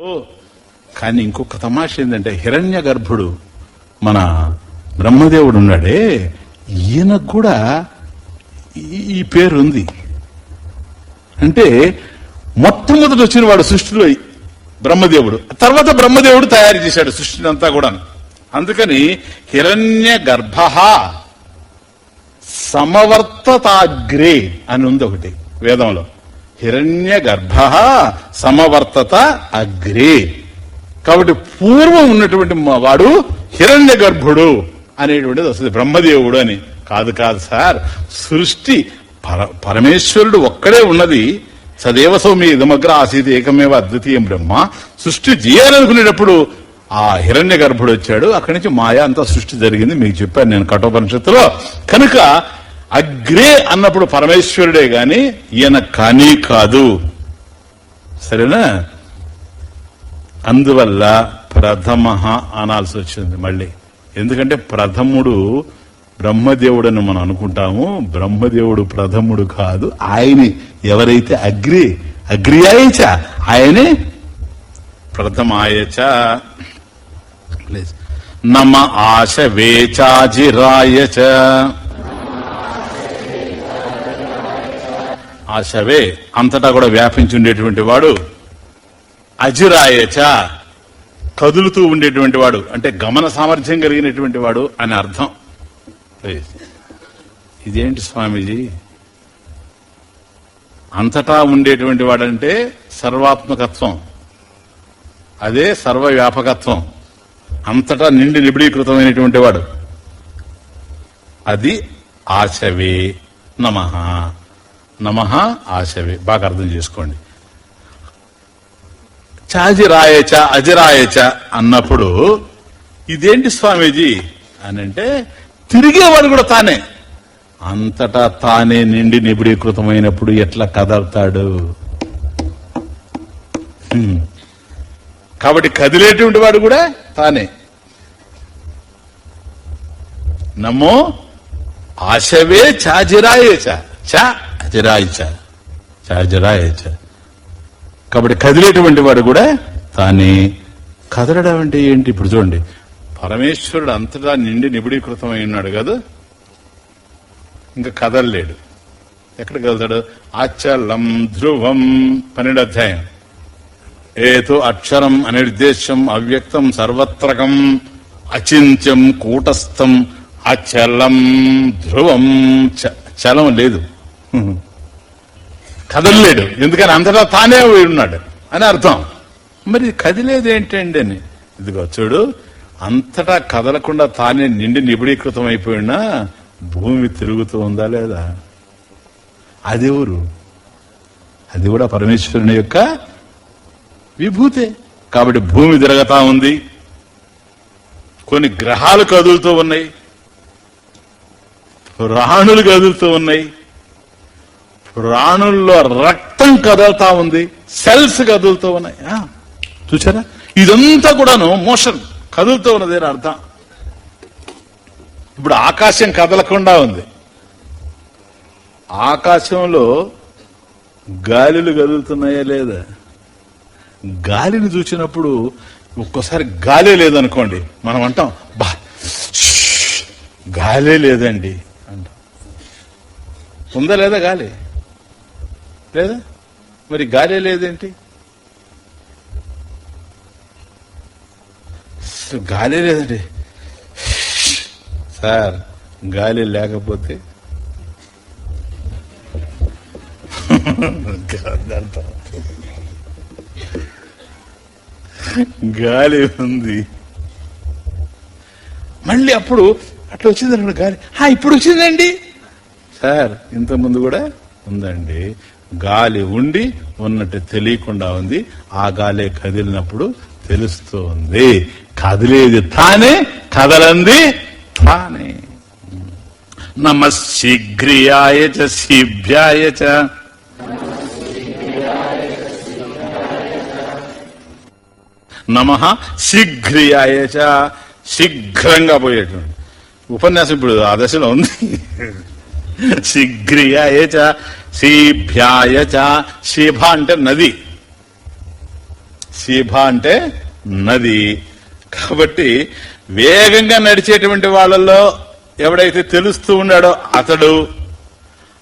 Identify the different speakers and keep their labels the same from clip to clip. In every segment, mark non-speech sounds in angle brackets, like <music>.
Speaker 1: ఓ. కానీ ఇంకొక తమాష ఏంటంటే హిరణ్య గర్భుడు మన బ్రహ్మదేవుడు ఉన్నాడే ఈయనకు కూడా ఈ- ఈ పేరు ఉంది అంటే మొట్టమొదటి వచ్చిన వాడు సృష్టిలో బ్రహ్మదేవుడు. తర్వాత బ్రహ్మదేవుడు తయారు చేశాడు సృష్టిని అంతా కూడా అందుకని హిరణ్య గర్భ సమవర్తతాగ్రే అని ఉంది ఒకటి వేదంలో. హిరణ్య గర్భ సమవర్తత అగ్రే. కాబట్టి పూర్వం ఉన్నటువంటి వాడు హిరణ్య గర్భుడు అనేటువంటిది వస్తుంది. బ్రహ్మదేవుడు అని. కాదు కాదు సార్. సృష్టి పర పరమేశ్వరుడు ఒక్కడే ఉన్నది. సదేవ సౌమి ఇదమగ్ర ఆసీత ఏకమేవ అద్వితీయం బ్రహ్మ. సృష్టి చేయాలనుకునేటప్పుడు ఆ హిరణ్య గర్భుడు వచ్చాడు. అక్కడి నుంచి మాయా అంతా సృష్టి జరిగింది. మీకు చెప్పాను నేను కఠోపనిషత్తులో. కనుక అగ్రే అన్నప్పుడు పరమేశ్వరుడే గాని ఈయన కానీ కాదు. సరేనా? అందువల్ల ప్రథమ అనాల్సి వచ్చింది మళ్ళీ. ఎందుకంటే ప్రథముడు బ్రహ్మదేవుడని మనం అనుకుంటాము. బ్రహ్మదేవుడు ప్రథముడు కాదు. ఆయన ఎవరైతే అగ్రి అగ్రియాయచ ఆయనే ప్రథమాయచ. నమ ఆశ వేచాజిరాయచ. ఆశవే అంతటా కూడా వ్యాపించి ఉండేటువంటి వాడు అజిరాయచ కదులుతూ ఉండేటువంటి వాడు అంటే గమన సామర్థ్యం కలిగినటువంటి వాడు అని అర్థం. ఇదేంటి స్వామీజీ? అంతటా ఉండేటువంటి వాడంటే సర్వాత్మకత్వం. అదే సర్వవ్యాపకత్వం. అంతటా నిండి నిబిడీకృతమైనటువంటి వాడు. అది ఆశవే నమ. నమ ఆశవే. బాగా అర్థం చేసుకోండి. చాజిరాయచ అజిరాయచ అన్నప్పుడు ఇదేంటి స్వామీజీ అని అంటే తిరిగేవాడు కూడా తానే. అంతటా తానే నిండి నిబిడీకృతమైనప్పుడు ఎట్లా కదలతాడు? హ్మ్. కాబట్టి కదిలేటువంటి వాడు కూడా తానే. నమో ఆశవే చాజిరాయచ. చ అజిరాయచ చాజిరాయచ కాబట్టి కదిలేటువంటి వాడు కూడా తానే కదలడం అంటే ఏంటి? ఇప్పుడు చూడండి. పరమేశ్వరుడు అంతటా నిండి నిబిడీకృతమై ఉన్నాడు కదా? ఇంకా కదలలేడు. ఎక్కడ కదలతాడు? ఆచలం ధ్రువం పన్నెండు అధ్యాయం. ఏతో అక్షరం అనిర్దేశం అవ్యక్తం సర్వత్రకం అచింత్యం కూటస్థం అచలం ధ్రువం చ- చలం లేదు. కదలలేడు. ఎందుకని అంతటా తానే పోయి ఉన్నాడు అని అర్థం. మరి కదిలేదు ఏంటండి అని ఇదిగో చూడు అంతటా కదలకుండా తానే నిండి నిబిడీకృతం అయిపోయినా భూమి తిరుగుతూ ఉందా లేదా? అది ఎవరు? అది కూడా పరమేశ్వరుని యొక్క విభూతే. కాబట్టి భూమి తిరగతా ఉంది. కొన్ని గ్రహాలు కదులుతూ ఉన్నాయి. ప్రాణులు కదులుతూ ఉన్నాయి. ప్రాణుల్లో రక్తం కదులుతా ఉంది సెల్స్ కదులుతూ ఉన్నాయి. ఆ, చూసారా ఇదంతా కూడాను మోషన్ కదులుతూ ఉన్నది అని అర్థం. ఇప్పుడు ఆకాశం కదలకుండా ఉంది. ఆకాశంలో గాలిలు కదులుతున్నాయా లేదా? గాలిని చూసినప్పుడు ఒక్కోసారి గాలే లేదనుకోండి మనం అంటాం బా గాలి గాలే లేదండి అంటాం. ఉందా లేదా గాలి? లేదా? మరి గాలే లేదేంటి? గాలి లేదండి. సార్ గాలి లేకపోతే? గాలి ఉంది. మళ్ళీ అప్పుడు అట్లా వచ్చింది గాలి. ఇప్పుడు వచ్చిందండి. సార్ ఇంతకుముందు ముందు కూడా ఉందండి. గాలి ఉండి ఉన్నట్టు తెలియకుండా ఉంది. ఆ గాలి కదిలినప్పుడు తెలుస్తుంది. కదిలేది తానే కదలంది తానే. నమ శీఘ్రియాయ చ శీభ్యాయ చ. నమ శీఘ్రియాయ చ. శీఘ్రంగా పోయేటువంటి. ఉపన్యాసం ఇప్పుడు ఆ దశలో ఉంది. శీఘ్రియాయ శీభ్యాయ చ. శీభ అంటే నది. శీభ అంటే నది. కాబట్టి వేగంగా నడిచేటువంటి వాళ్ళల్లో ఎవడైతే తెలుస్తూ ఉన్నాడో అతడు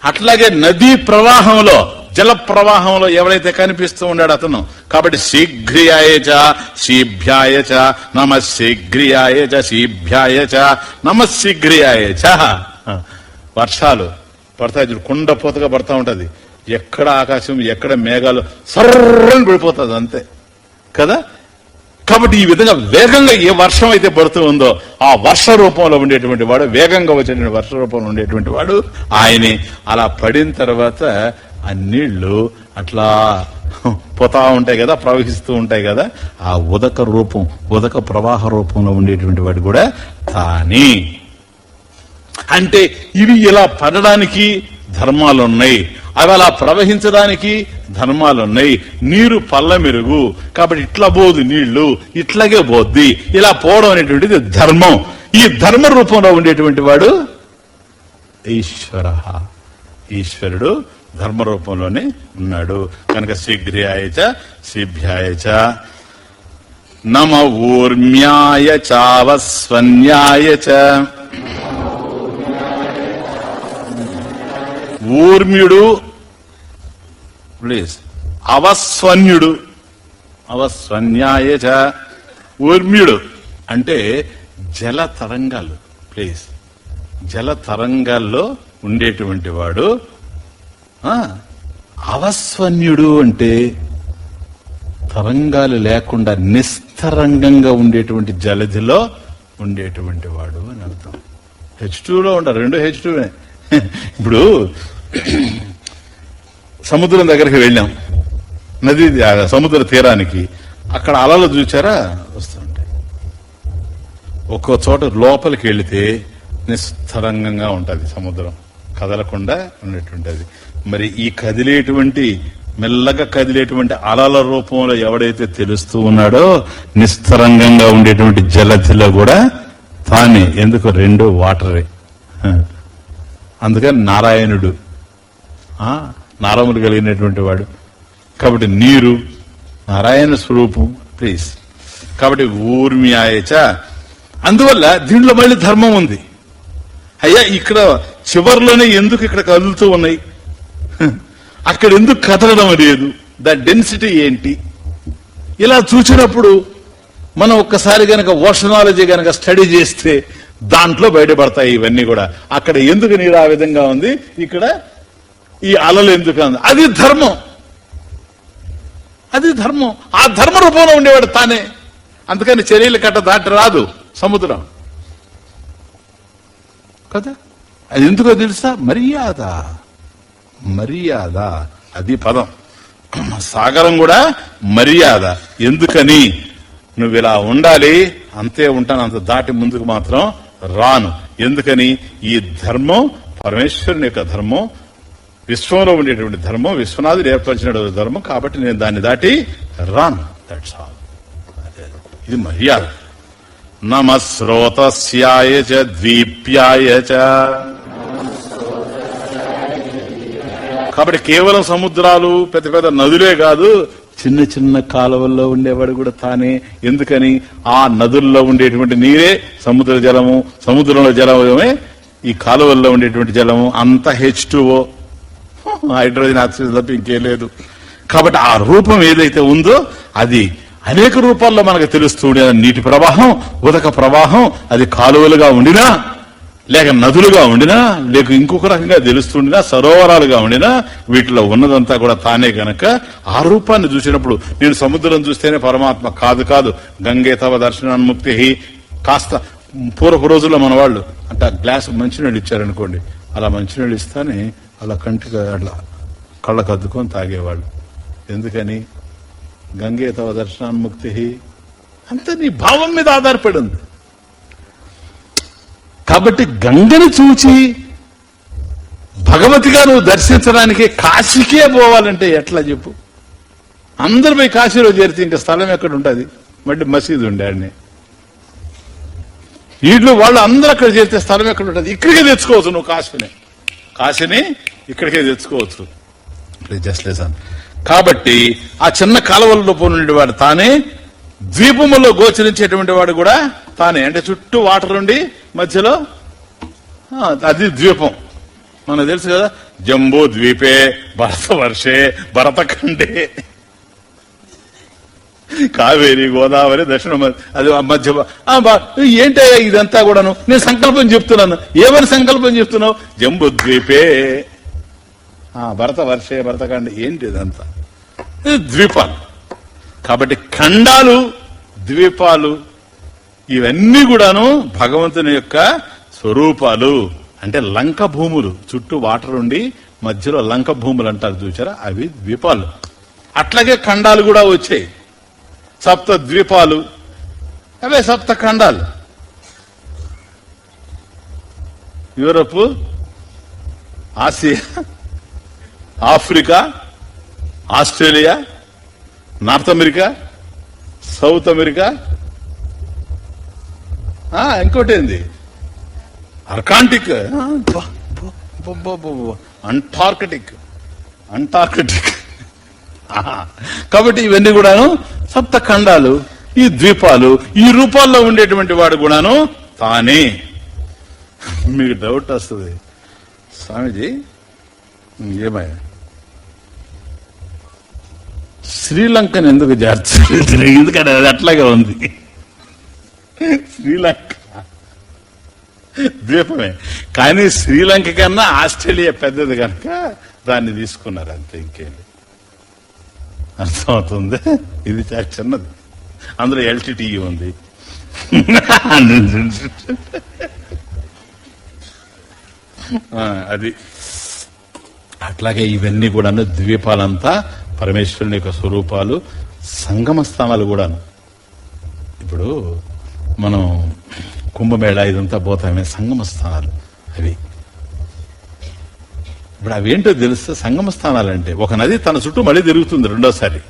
Speaker 1: అట్లాగే నదీ ప్రవాహంలో జల ప్రవాహంలో ఎవరైతే కనిపిస్తూ ఉన్నాడు అతను. కాబట్టి శీఘ్రియాయచ శీభ్యాయచ నమ శీఘ్రియాయచ శీభ్యాయచ నమ శీఘ్రియాయచ వర్షాలు. పడతాయి చూడు కుండ పోతగా పడతా ఉంటది. ఎక్కడ ఆకాశం ఎక్కడ మేఘాలు సర్రని పడిపోతుంది అంతే. కదా? కాబట్టి ఈ విధంగా వేగంగా ఏ వర్షం అయితే పడుతూ ఉందో ఆ వర్ష రూపంలో ఉండేటువంటి వాడు వేగంగా వచ్చేటువంటి వర్ష రూపంలో ఉండేటువంటి వాడు ఆయనే. అలా పడిన తర్వాత ఆ నీళ్ళు అట్లా పోతా ఉంటాయి కదా ప్రవహిస్తూ ఉంటాయి కదా ఆ ఉదక రూపం ఉదక ప్రవాహ రూపంలో ఉండేటువంటి వాడు కూడా తానే. అంటే ఇవి ఇలా పడడానికి ధర్మాలున్నాయి. అవి అలా ప్రవహించడానికి ధర్మాలున్నాయి. నీరు పల్ల మెరుగు. కాబట్టి ఇట్లా పోదు నీళ్ళు ఇట్లాగే పోద్ది ఇలా పోవడం అనేటువంటిది ధర్మం. ఈ ధర్మ రూపంలో ఉండేటువంటి వాడు ఈశ్వర ఈశ్వరుడు ధర్మ రూపంలోనే ఉన్నాడు. కనుక శీఘ్రయాయచ శీభ్యాయచ నమ ఊర్మ్యాయ చావస్వన్యాయ చ. ఊర్మ్యుడు ప్లీజ్ అవస్వన్యుడు. అవస్వన్యాయ ఊర్మ్యుడు అంటే జల తరంగాలు ప్లీజ్ జల తరంగాల్లో ఉండేటువంటి వాడు అవస్వన్యుడు అంటే తరంగాలు లేకుండా నిస్తరంగంగా ఉండేటువంటి జలధిలో ఉండేటువంటి వాడు అని అర్థం. హెచ్ టూలో ఉంటారు రెండు హెచ్ టూనే ఇప్పుడు సముద్రం దగ్గరికి వెళ్ళాం. నది ఆ సముద్ర తీరానికి. అక్కడ అలలు చూచారా? వస్తుంటాయి. ఒక్కో చోట లోపలికి వెళితే నిస్తరంగంగా ఉంటుంది సముద్రం. కదలకుండా ఉండేటువంటిది మరి ఈ కదిలేటువంటి మెల్లగా కదిలేటువంటి అలల రూపంలో ఎవడైతే తెలుస్తూ ఉన్నాడో నిస్తరంగంగా ఉండేటువంటి జలధిలో కూడా తానే. ఎందుకు? రెండు వాటరే. అందుకని నారాయణుడు. నారములు కలిగినటువంటి వాడు. కాబట్టి నీరు నారాయణ స్వరూపం ప్లీజ్ కాబట్టి ఊర్మి ఆయచ. అందువల్ల దీంట్లో మళ్ళీ ధర్మం ఉంది. అయ్యా ఇక్కడ చివర్లోనే ఎందుకు ఇక్కడ కదులుతూ ఉన్నాయి? <laughs> అక్కడ ఎందుకు కదలడం లేదు? ద డెన్సిటీ ఏంటి? ఇలా చూసినప్పుడు మనం ఒక్కసారి గనక ఓషనాలజీ గనక స్టడీ చేస్తే దాంట్లో బయటపడతాయి ఇవన్నీ కూడా. అక్కడ ఎందుకు నీరు ఆ విధంగా ఉంది? ఇక్కడ ఈ అలలు ఎందుకు అది ధర్మం. అది ధర్మం. ఆ ధర్మ రూపంలో ఉండేవాడు తానే. అందుకని చర్యలు కట్ట దాటి రాదు సముద్రం. కదా? అది ఎందుకో తెలుసా? మర్యాద. మర్యాద. అది పదం. సాగరం కూడా మర్యాద. ఎందుకని? నువ్వు ఇలా ఉండాలి. అంతే ఉంటాను. అంత దాటి ముందుకు మాత్రం రాను. ఎందుకని? ఈ ధర్మం పరమేశ్వరుని యొక్క ధర్మం విశ్వంలో ఉండేటువంటి ధర్మం విశ్వనాథుడు ఏర్పరిచిన ధర్మం కాబట్టి నేను దాన్ని దాటి రాను. దట్స్ ఆల్ ఇది మర్యాద. నమ శ్రోతస్యాయ చ ద్వీప్యాయ చ. కాబట్టి కేవలం సముద్రాలు పెద్ద పెద్ద నదులే కాదు చిన్న చిన్న కాలువల్లో ఉండేవాడు కూడా తానే. ఎందుకని? ఆ నదుల్లో ఉండేటువంటి నీరే సముద్ర జలము సముద్రంలో జలమే ఈ కాలువల్లో ఉండేటువంటి జలము అంత హెచ్ టూఓ హైడ్రోజన్ ఆక్సిజన్ తప్ప ఇంకేం లేదు. కాబట్టి ఆ రూపం ఏదైతే ఉందో అది అనేక రూపాల్లో మనకు తెలుస్తూ ఉండే నీటి ప్రవాహం ఉదక ప్రవాహం అది కాలువలుగా ఉండినా లేక నదులుగా ఉండినా లేక ఇంకొక రకంగా తెలుస్తుండినా సరోవరాలుగా ఉండినా వీటిలో ఉన్నదంతా కూడా తానే గనక ఆ రూపాన్ని చూసినప్పుడు నేను సముద్రం చూస్తేనే పరమాత్మ కాదు కాదు గంగే తవ దర్శనాన్ముక్తి కాస్త పూర్వపు రోజుల్లో మన వాళ్ళు అంటే ఆ గ్లాస్ మంచినీళ్ళు ఇచ్చారనుకోండి అలా మంచినీళ్ళు ఇస్తానే అలా కంటికి అట్లా కళ్ళకు అద్దుకొని తాగేవాళ్ళు. ఎందుకని? గంగే తవ దర్శనాన్ముక్తి అంత నీ భావం మీద ఆధారపడి ఉంది. కాబట్టి గంగని చూచి భగవతిగా నువ్వు దర్శించడానికి కాశీకే పోవాలంటే ఎట్లా చెప్పు? అందరు పోయి కాశీలో చేరితే ఇంకా స్థలం ఎక్కడ ఉంటుంది? మళ్ళీ మసీదు ఉండే వీళ్ళు వాళ్ళు అందరూ అక్కడ చేరితే స్థలం ఎక్కడ ఉంటుంది? ఇక్కడికే తెచ్చుకోవచ్చు నువ్వు కాశీని. కాశీని ఇక్కడికే తెచ్చుకోవచ్చు. జస్ట్ లేసాను కాబట్టి ఆ చిన్న కాలువల్లో పోనుండేవాడు తానే ద్వీపములో గోచరించేటువంటి వాడు కూడా తానే. అంటే చుట్టూ వాటర్ ఉండి మధ్యలో అది ద్వీపం. మనకు తెలుసు కదా జంబూ ద్వీపే భరత వర్షే భరతఖండే. కావేరి గోదావరి దక్షిణ అది మధ్య భా- ఏంటయ్యా ఇదంతా కూడాను? నేను సంకల్పం చెప్తున్నాను. ఏమని సంకల్పం చెప్తున్నావు? జంబూ ద్వీపే. ఆ, భరత వర్షే భరతఖండ. ఏంటి ఇదంతా? ద్వీపాలు. కాబట్టి ఖండాలు ద్వీపాలు ఇవన్నీ కూడాను భగవంతుని యొక్క స్వరూపాలు. అంటే లంక భూములు చుట్టూ వాటర్ ఉండి మధ్యలో లంక భూములు అంటారు చూసారా అవి ద్వీపాలు. అట్లాగే ఖండాలు కూడా వచ్చాయి. సప్త ద్వీపాలు. అవే సప్త ఖండాలు. Europe Asia Africa Australia North America South America ఇంకోటి ఏంది? అర్కాంటిక్. అంటార్కిటిక్. అంటార్కిటిక్. కాబట్టి ఇవన్నీ కూడాను సప్త ఖండాలు ఈ ద్వీపాలు ఈ రూపాల్లో ఉండేటువంటి వాడు కూడాను తానే. మీకు డౌట్ వస్తుంది. స్వామిజీ ఏమయ్యా శ్రీలంకను ఎందుకు చేర్చలేదు <laughs> ఎందుకంటే అది అట్లాగే ఉంది. శ్రీలంక. ద్వీపమే కానీ శ్రీలంక కన్నా ఆస్ట్రేలియా పెద్దది కనుక దాన్ని తీసుకున్నారు అంతే ఇంకేం అర్థమవుతుంది? ఇది చాలా చిన్నది. అందులో ఎల్టీటీ ఉంది. అది. అట్లాగే ఇవన్నీ కూడా ద్వీపాలంతా పరమేశ్వరుని యొక్క స్వరూపాలు సంగమ స్థానాలు కూడాను. ఇప్పుడు మనం కుంభమేళ ఇదంతా పోతామే సంగమ స్థానాలు అవి. ఇప్పుడు అవేంటో తెలిస్తే సంగమ స్థానాలు అంటే ఒక నది తన చుట్టూ మళ్ళీ తిరుగుతుంది రెండోసారి.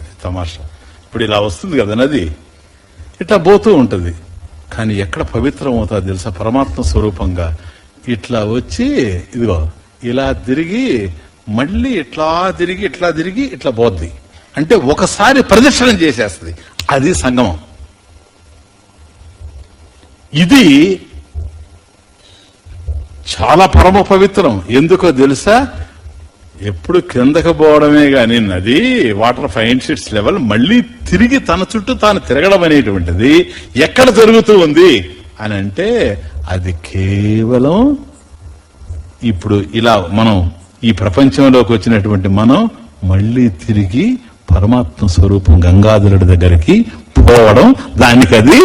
Speaker 1: అది తమాషా. ఇప్పుడు ఇలా వస్తుంది కదా నది. ఇట్లా పోతూ ఉంటుంది. కానీ ఎక్కడ పవిత్రం అవుతుందో తెలుసా? పరమాత్మ స్వరూపంగా. ఇట్లా వచ్చి ఇదిగో ఇలా తిరిగి మళ్ళీ ఇట్లా తిరిగి ఇట్లా తిరిగి ఇట్లా పోద్ది. అంటే ఒకసారి ప్రదక్షిణం చేసేస్తుంది. అది సంగమం. ఇది చాలా పరమ పవిత్రం. ఎందుకో తెలుసా? ఎప్పుడు కిందకు పోవడమే కానీ నది వాటర్ ఫైన్ షీట్స్ లెవెల్ మళ్ళీ తిరిగి తన చుట్టూ తాను తిరగడం అనేటువంటిది ఎక్కడ జరుగుతూ ఉంది అని అంటే అది కేవలం ఇప్పుడు ఇలా మనం ఈ ప్రపంచంలోకి వచ్చినటువంటి మనం మళ్ళీ తిరిగి పరమాత్మ స్వరూపం గంగాధరుడి దగ్గరికి పోవడం దానికి అది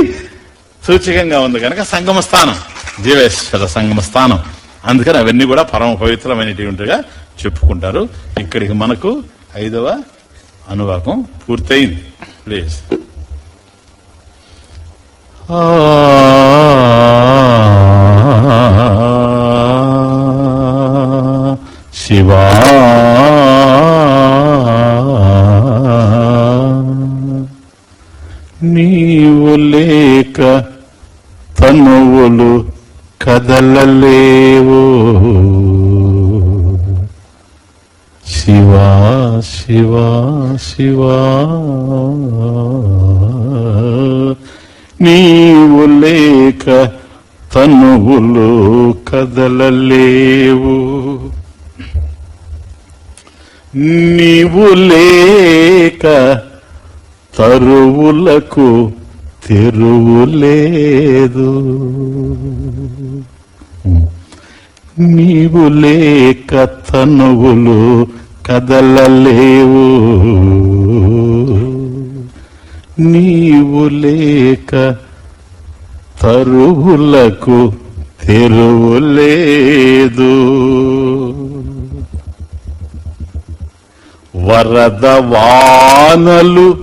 Speaker 1: సూచకంగా ఉంది కనుక సంగమ స్థానం జీవేశ్వర సంగమ స్థానం అందుకని అవన్నీ కూడా పరమ పవిత్రమైనటువంటిగా చెప్పుకుంటారు. ఇక్కడికి మనకు ఐదవ అనువాకం పూర్తయింది. ప్లీజ్ శివా కదలలేవు. శివా శివా శివా. నీవు లేక తనువులు కదలలేవు. నీవు లేక తరువులకు తెరువు లేదు. నీవు లేక తనువులు కదలలేవు. నీవు లేక తరువులకు తెరువు లేదు. వరద వానలు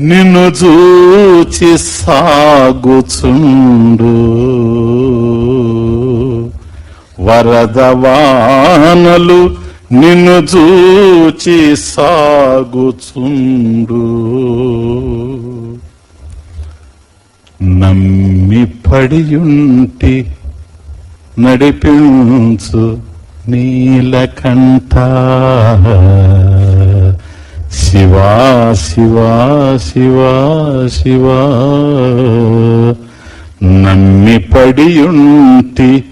Speaker 1: నిన్ను చూచి సాగుచుండు. వరదవానలు నిన్ను చూచి సాగుచుండు. నమ్మి పడియుంటి నడిపించు నీలకంఠ. శివా శివా శివా శివా. నమ్మి పడియుంటి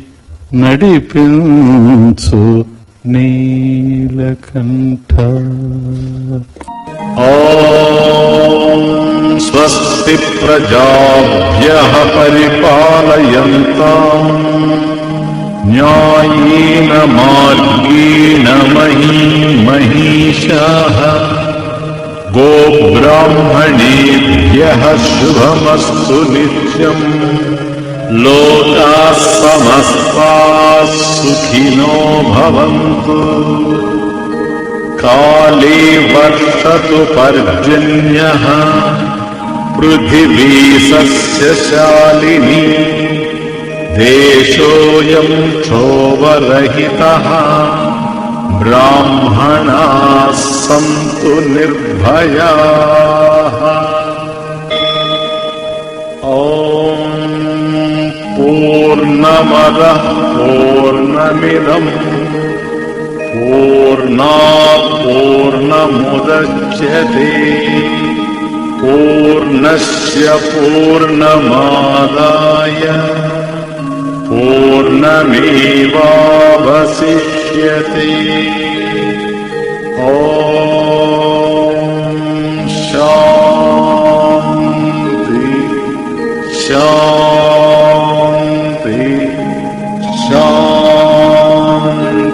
Speaker 1: నడిపించు నీలకంఠ. స్వస్తి ప్రజాభ్య పరిపాలయంత. న్యాయేన మార్గేణ మహీ మహిషా గోబ్రాహ్మణేభ్య శుభమస్తు నిత్యం. लोकाः समस्ताः सुखिनो भवन्तु। काले वर्षतु पर्जन्यः। पृथिवी सस्यशालिनी देशोऽयम् क्षोभरहितः। ब्राह्मणाः सन्तु निर्भयाः पूर्णमदः पूर्णमिदम्। पूर्णात् पूर्णमुदच्यते पूर्णस्य पूर्णमादाय। शान्ति। शान्ति